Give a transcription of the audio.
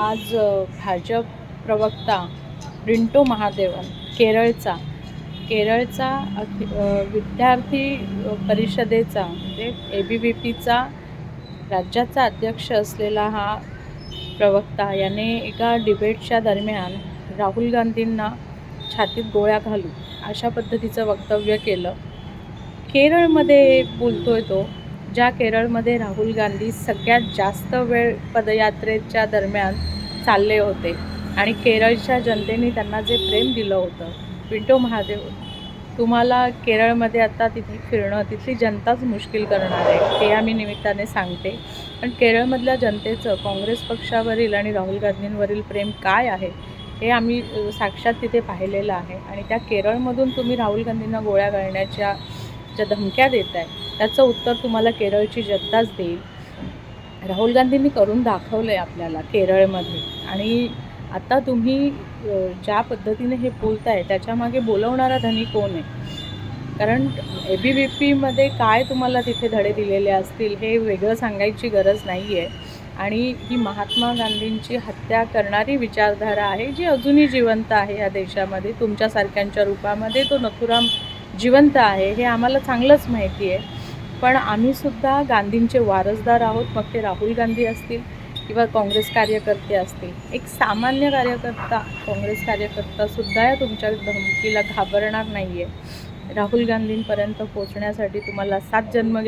आज भाजप प्रवक्ता रिंटो महादेवन केरळचा. केरळचा विद्यार्थी परिषदेचा म्हणजे ए बी व्ही पीचा राज्याचा अध्यक्ष असलेला हा प्रवक्ता याने एका डिबेटच्या दरम्यान राहुल गांधींना छातीत गोळ्या घालू अशा पद्धतीचं वक्तव्य केलं. केरळमध्ये बोलतोय तो ज्या केरळमध्ये राहुल गांधी सगळ्यात जास्त वेळ पदयात्रेच्या दरम्यान चालले होते आणि केरळच्या जनतेने त्यांना जे प्रेम दिलं होतं पिंटो महादेव तुम्हाला केरळमध्ये आता तिथे फिरणं तिथली जनताच मुश्किल करणार आहे हे आम्ही निमित्ताने सांगते. पण केरळमधल्या जनतेचं काँग्रेस पक्षावरील आणि राहुल गांधींवरील प्रेम काय आहे हे आम्ही साक्षात तिथे पाहिलेलं आहे. आणि त्या केरळमधून तुम्ही राहुल गांधींना गोळ्या घालण्याच्या ज्या धमक्या देत आहे त्याचं उत्तर तुम्हाला केरळची जनताच देईल. राहुल गांधींनी करून दाखवलं आहे आपल्याला केरळमध्ये. आणि आता तुम्ही ज्या पद्धतीने हे बोलताय त्याच्यामागे बोलवणारा धनी कोण आहे? कारण ए बी व्ही पीमध्ये काय तुम्हाला तिथे धडे दिलेले असतील हे वेगळं सांगायची गरज नाही आहे आणि ही महात्मा गांधींची हत्या करणारी विचारधारा आहे जी अजूनही जिवंत आहे या देशामध्ये. तुमच्यासारख्यांच्या रूपामध्ये तो नथुराम जिवंत आहे हे आम्हाला चांगलंच माहिती आहे पण आम्हीसुद्धा गांधींचे वारसदार आहोत. मग ते राहुल गांधी असतील किंवा काँग्रेस कार्यकर्ते असतील. एक सामान्य कार्यकर्ता काँग्रेस कार्यकर्तासुद्धा या तुमच्या धमकीला घाबरणार नाही आहे राहुल गांधींपर्यंत पोचण्यासाठी तुम्हाला सात जन्म